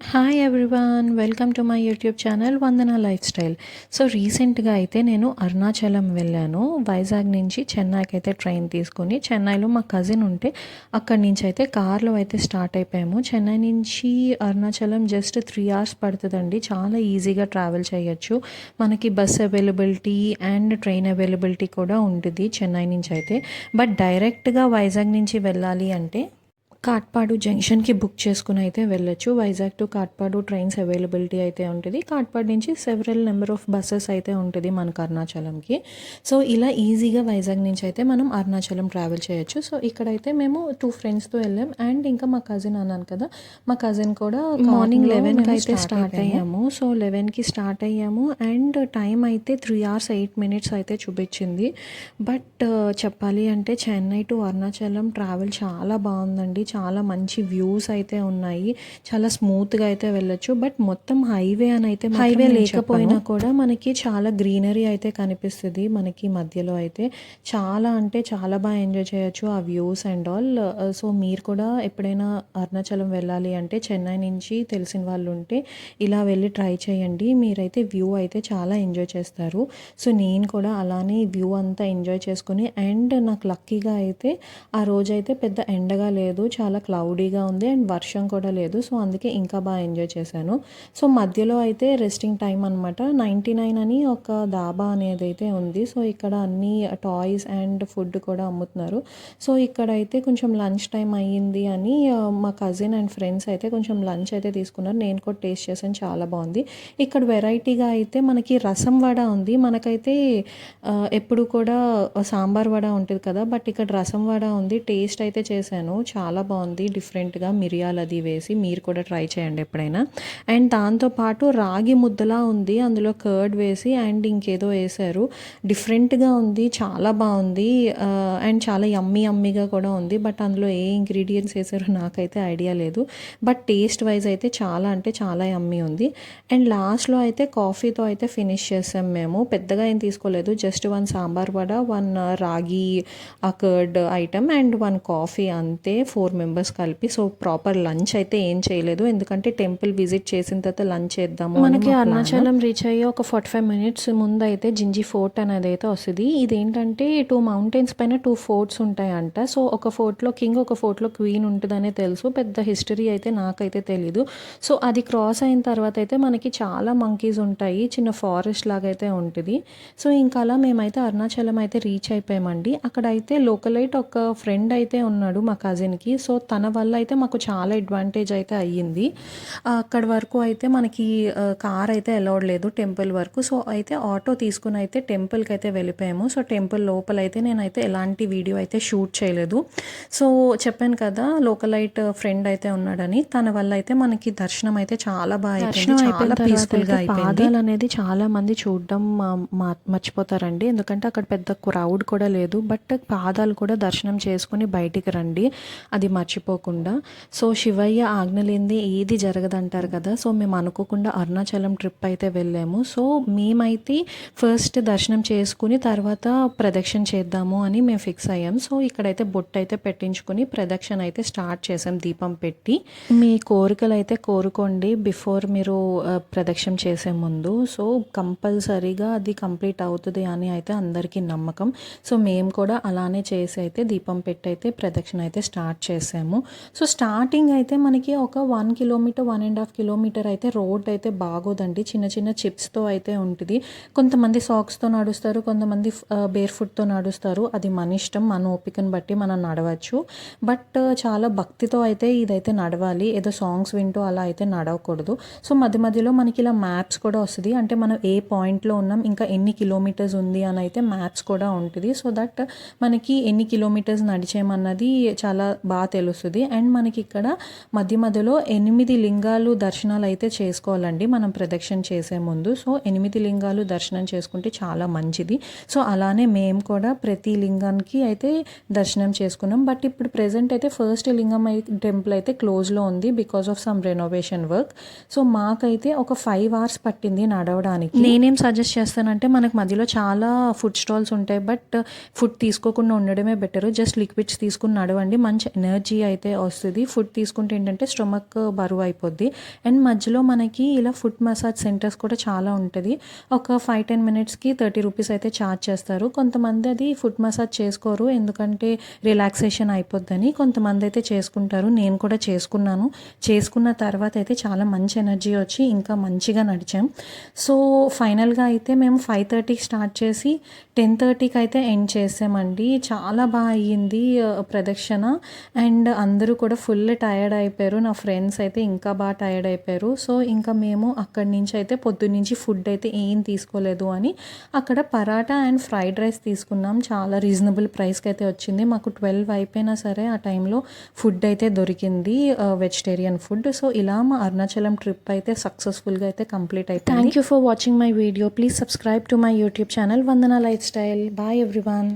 Hi everyone welcome to my YouTube channel Vandana lifestyle so రీసెంట్గా అయితే నేను అరుణాచలం వెళ్ళాను. వైజాగ్ నుంచి చెన్నైకి అయితే ట్రైన్ తీసుకుని చెన్నైలో మా కజిన్ ఉంటే అక్కడి నుంచి అయితే కార్లో అయితే స్టార్ట్ అయిపోయాము. చెన్నై నుంచి అరుణాచలం జస్ట్ త్రీ అవర్స్ పడుతుందండి. చాలా ఈజీగా ట్రావెల్ చేయొచ్చు. మనకి bus availability and train availability కూడా ఉంటుంది చెన్నై నుంచి అయితే. బట్ డైరెక్ట్గా వైజాగ్ నుంచి వెళ్ళాలి అంటే కాట్పాడు జంక్షన్కి బుక్ చేసుకుని అయితే వెళ్ళొచ్చు. Vizag to Katpadi trains availability అయితే ఉంటుంది. కాట్పాడు నుంచి సెవెరల్ నెంబర్ ఆఫ్ బస్సెస్ అయితే ఉంటుంది మనకు అరుణాచలంకి. సో ఇలా ఈజీగా వైజాగ్ నుంచి అయితే మనం అరుణాచలం ట్రావెల్ చేయొచ్చు. సో ఇక్కడైతే మేము టూ ఫ్రెండ్స్తో వెళ్ళాం. అండ్ ఇంకా మా కజిన్ అన్నాను కదా మా కజిన్ కూడా మార్నింగ్ లెవెన్కి అయితే స్టార్ట్ అయ్యాము. సో లెవెన్కి స్టార్ట్ అయ్యాము. అండ్ టైం అయితే త్రీ అవర్స్ ఎయిట్ మినిట్స్ అయితే చూపించింది. బట్ చెప్పాలి అంటే చెన్నై టు అరుణాచలం ట్రావెల్ చాలా బాగుందండి. చాలా మంచి వ్యూస్ అయితే ఉన్నాయి. చాలా స్మూత్గా అయితే వెళ్ళొచ్చు. బట్ మొత్తం హైవే అని అయితే హైవే లేకపోయినా కూడా మనకి చాలా గ్రీనరీ అయితే కనిపిస్తుంది మనకి మధ్యలో అయితే. చాలా అంటే చాలా బాగా ఎంజాయ్ చేయొచ్చు ఆ వ్యూస్ అండ్ ఆల్ సో మీరు కూడా ఎప్పుడైనా అరుణాచలం వెళ్ళాలి అంటే చెన్నై నుంచి తెలిసిన వాళ్ళు ఉంటే ఇలా వెళ్ళి ట్రై చేయండి. మీరైతే వ్యూ అయితే చాలా ఎంజాయ్ చేస్తారు. సో నేను కూడా అలానే వ్యూ అంతా ఎంజాయ్ చేసుకుని అండ్ నాకు లక్కీగా అయితే ఆ రోజైతే పెద్ద ఎండగా లేదు. చాలా క్లౌడీగా ఉంది అండ్ వర్షం కూడా లేదు. సో అందుకే ఇంకా బాగా ఎంజాయ్ చేశాను. సో మధ్యలో అయితే రెస్టింగ్ టైం అనమాట నైంటీ నైన్ అని ఒక దాబా అనేది అయితే ఉంది. సో ఇక్కడ అన్ని టాయ్స్ అండ్ ఫుడ్ కూడా అమ్ముతున్నారు. సో ఇక్కడ అయితే కొంచెం లంచ్ టైం అయ్యింది అని మా కజిన్ అండ్ ఫ్రెండ్స్ అయితే కొంచెం లంచ్ అయితే తీసుకున్నారు. నేను కూడా టేస్ట్ చేశాను. చాలా బాగుంది. ఇక్కడ వెరైటీగా అయితే మనకి రసం వడ ఉంది. మనకైతే ఎప్పుడు కూడా సాంబార్ వడ ఉంటుంది కదా. బట్ ఇక్కడ రసం వడ ఉంది. టేస్ట్ అయితే చేశాను. చాలా బాగుంది డిఫరెంట్గా మిరియాలు అది వేసి మీరు కూడా ట్రై చేయండి ఎప్పుడైనా. అండ్ దాంతోపాటు రాగి ముద్దలా ఉంది అందులో కర్డ్ వేసి అండ్ ఇంకేదో వేశారు డిఫరెంట్గా ఉంది చాలా బాగుంది అండ్ చాలా యమ్మీ యమ్మీగా కూడా ఉంది బట్ అందులో ఏ ఇంగ్రీడియంట్స్ వేసారో నాకైతే ఐడియా లేదు. బట్ టేస్ట్ వైజ్ అయితే చాలా అంటే చాలా యమ్మీ ఉంది. అండ్ లాస్ట్లో అయితే కాఫీతో అయితే ఫినిష్ చేసాం మేము. పెద్దగా ఏం తీసుకోలేదు just one sambar vada one ragi ఆ curd item and one coffee అంతే ఫోర్ మెంబర్స్ కలిపి సో ప్రాపర్ లంచ్ అయితే ఏం చేయలేదు. ఎందుకంటే టెంపుల్ విజిట్ చేసిన తర్వాత లంచ్ చేద్దాము మనకి అరుణాచలం రీచ్ అయ్యి ఒక ఫార్టీ ఫైవ్ మినిట్స్ ముందు అయితే జింజి ఫోర్ట్ అనేది అయితే వస్తుంది. ఇదేంటంటే టూ మౌంటైన్స్ పైన టూ ఫోర్ట్స్ ఉంటాయంట. సో ఒక ఫోర్ట్లో కింగ్ ఒక ఫోర్ట్లో క్వీన్ ఉంటుందనే తెలుసు. పెద్ద హిస్టరీ అయితే నాకైతే తెలీదు. సో అది క్రాస్ అయిన తర్వాత అయితే మనకి చాలా మంకీస్ ఉంటాయి. చిన్న ఫారెస్ట్ లాగా అయితే ఉంటుంది. సో ఇంకా అలా మేమైతే అరుణాచలం అయితే రీచ్ అయిపోయామండి. అక్కడైతే లోకలైట్ ఒక ఫ్రెండ్ అయితే ఉన్నాడు మా కజిన్కి సో తన వల్ల అయితే మాకు చాలా అడ్వాంటేజ్ అయితే అయ్యింది. అక్కడ వరకు అయితే మనకి కార్ అయితే అలౌడ్ లేదు టెంపుల్ వరకు. సో అయితే ఆటో తీసుకుని అయితే టెంపుల్కి అయితే వెళ్ళిపోయాము. సో టెంపుల్ లోపల అయితే నేనైతే ఎలాంటి వీడియో అయితే షూట్ చేయలేదు. సో చెప్పాను కదా లోకలైట్ ఫ్రెండ్ అయితే ఉన్నాడని. తన వల్ల అయితే మనకి దర్శనం అయితే చాలా బాగా దర్శనం చాలా పీస్ఫుల్గా అయిపోయింది. పాదాలు అనేది చాలా మంది చూడడం మర్చిపోతారండి. ఎందుకంటే అక్కడ పెద్ద క్రౌడ్ కూడా లేదు. బట్ పాదాలు కూడా దర్శనం చేసుకుని బయటికి రండి. అది మర్చిపోకుండా. సో శివయ్య ఆజ్ఞలేంది ఏది జరగదంటారు కదా? సో మేము అనుకోకుండా అరుణాచలం ట్రిప్ అయితే వెళ్ళాము. సో మేమైతే ఫస్ట్ దర్శనం చేసుకుని తర్వాత ప్రదక్షిణ చేద్దాము అని మేము ఫిక్స్ అయ్యాం. సో ఇక్కడైతే బొట్టు అయితే పెట్టించుకుని ప్రదక్షిణ అయితే స్టార్ట్ చేసాం దీపం పెట్టి. మీ కోరికలు అయితే కోరుకోండి బిఫోర్ మీరు ప్రదక్షిణ చేసే ముందు. సో కంపల్సరీగా అది కంప్లీట్ అవుతుంది అని అయితే అందరికీ నమ్మకం. సో మేము కూడా అలానే చేసి అయితే దీపం పెట్టి అయితే ప్రదక్షిణ అయితే స్టార్ట్ చేసాము సో స్టార్టింగ్ అయితే మనకి ఒక one kilometre one and half kilometre అయితే రోడ్ అయితే బాగోదండి. చిన్న చిన్న చిప్స్తో అయితే ఉంటుంది. కొంతమంది సాక్స్తో నడుస్తారు కొంతమంది బేర్ ఫుట్తో నడుస్తారు. అది మన ఇష్టం మన ఓపికను బట్టి మనం నడవచ్చు. బట్ చాలా భక్తితో అయితే ఇదైతే నడవాలి. ఏదో సాంగ్స్ వింటూ అలా అయితే నడవకూడదు. సో మధ్య మధ్యలో మనకి ఇలా మ్యాప్స్ కూడా వస్తుంది. అంటే మనం ఏ పాయింట్లో ఉన్నాం ఇంకా ఎన్ని కిలోమీటర్స్ ఉంది అని అయితే మ్యాప్స్ కూడా ఉంటుంది. సో దట్ మనకి ఎన్ని కిలోమీటర్స్ నడిచేమన్నది చాలా బాగా తెలుస్తుంది. అండ్ మనకి ఇక్కడ మధ్య మధ్యలో ఎనిమిది లింగాలు దర్శనాలు అయితే చేసుకోవాలండి. మనం ప్రదక్షిణ చేసే ముందు. సో ఎనిమిది లింగాలు దర్శనం చేసుకుంటే చాలా మంచిది. సో అలానే మేము కూడా ప్రతి లింగానికి అయితే దర్శనం చేసుకున్నాం. బట్ ఇప్పుడు ప్రెసెంట్ అయితే ఫస్ట్ లింగం టెంపుల్ అయితే క్లోజ్లో ఉంది because of some renovation work. So మాకైతే ఒక ఫైవ్ అవర్స్ పట్టింది నడవడానికి. నేనేం సజెస్ట్ చేస్తానంటే మనకు మధ్యలో చాలా ఫుడ్ స్టాల్స్ ఉంటాయి. బట్ ఫుడ్ తీసుకోకుండా ఉండడమే బెటర్. జస్ట్ లిక్విడ్స్ తీసుకుని నడవండి. మంచి ఎనర్జీ ఎనర్జీ అయితే వస్తుంది. ఫుడ్ తీసుకుంటే ఏంటంటే స్టొమక్ బరువు అయిపోద్ది. అండ్ మధ్యలో మనకి ఇలా ఫుడ్ మసాజ్ సెంటర్స్ కూడా చాలా ఉంటుంది. ఒక ఫైవ్ టెన్ మినిట్స్కి థర్టీ రూపీస్ అయితే ఛార్జ్ చేస్తారు. కొంతమంది అది ఫుడ్ మసాజ్ చేసుకోరు. ఎందుకంటే రిలాక్సేషన్ అయిపోద్దని కొంతమంది అయితే చేసుకుంటారు. నేను కూడా చేసుకున్నాను. చేసుకున్న తర్వాత అయితే చాలా మంచి ఎనర్జీ వచ్చి ఇంకా మంచిగా నడిచాం. సో ఫైనల్గా అయితే మేము ఫైవ్ థర్టీకి స్టార్ట్ చేసి టెన్ థర్టీకి అయితే ఎండ్ చేసామండి. చాలా బాగా అయ్యింది ప్రదక్షిణ. అండ్ అండ్ అందరూ కూడా ఫుల్ టయర్డ్ అయిపోయారు. నా ఫ్రెండ్స్ అయితే ఇంకా బాగా టయర్డ్ అయిపోయారు. సో ఇంకా మేము అక్కడి నుంచి అయితే పొద్దున్నుంచి ఫుడ్ అయితే ఏం తీసుకోలేదు అని అక్కడ పరాటా అండ్ ఫ్రైడ్ రైస్ తీసుకున్నాం. చాలా రీజనబుల్ ప్రైస్కి అయితే వచ్చింది. మాకు ట్వెల్వ్ అయిపోయినా సరే ఆ టైంలో ఫుడ్ అయితే దొరికింది వెజిటేరియన్ ఫుడ్. సో ఇలా మా అరుణాచలం ట్రిప్ అయితే సక్సెస్ఫుల్గా అయితే కంప్లీట్ అయిపోయింది. Thank you for watching my video please subscribe to my YouTube channel Vandana lifestyle bye everyone